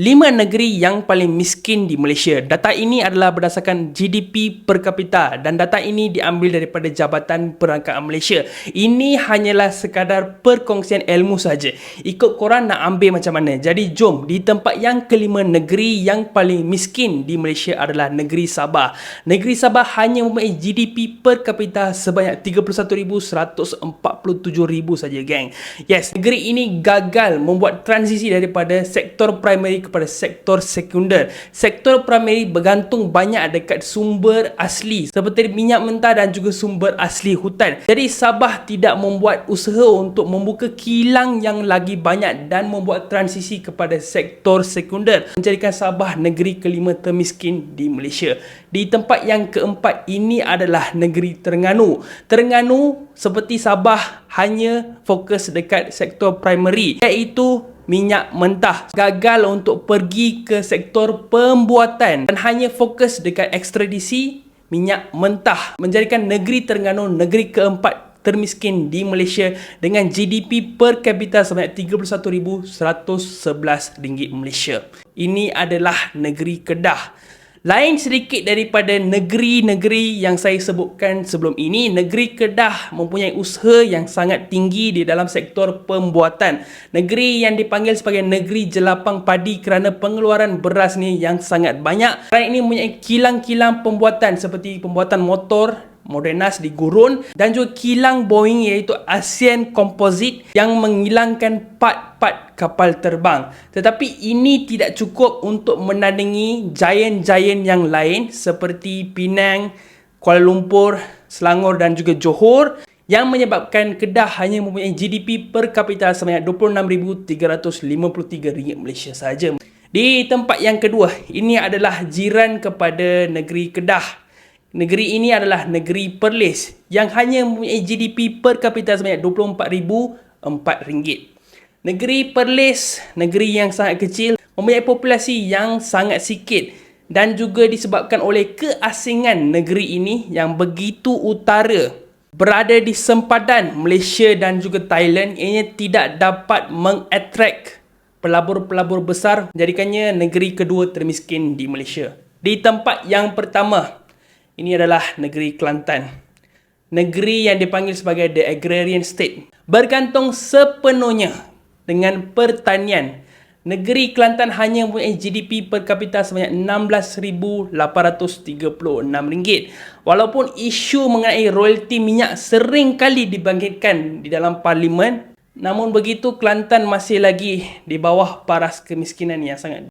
Lima negeri yang paling miskin di Malaysia. Data ini adalah berdasarkan GDP per kapita dan data ini diambil daripada Jabatan Perangkaan Malaysia. Ini hanyalah sekadar perkongsian ilmu saja. Ikut korang nak ambil macam mana. Jadi jom, di tempat yang kelima negeri yang paling miskin di Malaysia adalah negeri Sabah. Negeri Sabah hanya mempunyai GDP per kapita sebanyak 31,147,000 saja, geng. Yes, negeri ini gagal membuat transisi daripada sektor primary kepada sektor sekunder. Sektor primary bergantung banyak dekat sumber asli seperti minyak mentah dan juga sumber asli hutan. Jadi Sabah tidak membuat usaha untuk membuka kilang yang lagi banyak dan membuat transisi kepada sektor sekunder menjadikan Sabah negeri kelima termiskin di Malaysia. Di tempat yang keempat ini adalah negeri Terengganu. Terengganu seperti Sabah hanya fokus dekat sektor primary iaitu minyak mentah gagal untuk pergi ke sektor pembuatan dan hanya fokus dekat ekstradisi minyak mentah menjadikan negeri Terengganu negeri keempat termiskin di Malaysia dengan GDP per kapita sebanyak RM31,111 Malaysia. Ini adalah negeri Kedah. Lain sedikit daripada negeri-negeri yang saya sebutkan sebelum ini, negeri Kedah mempunyai usaha yang sangat tinggi di dalam sektor pembuatan. Negeri yang dipanggil sebagai negeri jelapang padi kerana pengeluaran beras ni yang sangat banyak. Kerana ini mempunyai kilang-kilang pembuatan seperti pembuatan motor, Modernas di Gurun dan juga kilang Boeing iaitu ASEAN Composite yang menghilangkan part-part kapal terbang. Tetapi ini tidak cukup untuk menandingi giant-giant yang lain seperti Penang, Kuala Lumpur, Selangor dan juga Johor yang menyebabkan Kedah hanya mempunyai GDP per kapita sebanyak RM26,353 Malaysia sahaja. Di tempat yang kedua, ini adalah jiran kepada negeri Kedah. Negeri ini adalah negeri Perlis yang hanya mempunyai GDP per kapita sebanyak RM24,004. Negeri Perlis, negeri yang sangat kecil, mempunyai populasi yang sangat sikit dan juga disebabkan oleh keasingan negeri ini yang begitu utara berada di sempadan Malaysia dan juga Thailand ianya tidak dapat mengattract pelabur-pelabur besar menjadikannya negeri kedua termiskin di Malaysia. Di tempat yang pertama, ini adalah negeri Kelantan. Negeri yang dipanggil sebagai the agrarian state. Bergantung sepenuhnya dengan pertanian. Negeri Kelantan hanya mempunyai GDP per kapita sebanyak RM16,836. Walaupun isu mengenai royalti minyak sering kali dibangkitkan di dalam parlimen, namun begitu Kelantan masih lagi di bawah paras kemiskinan yang sangat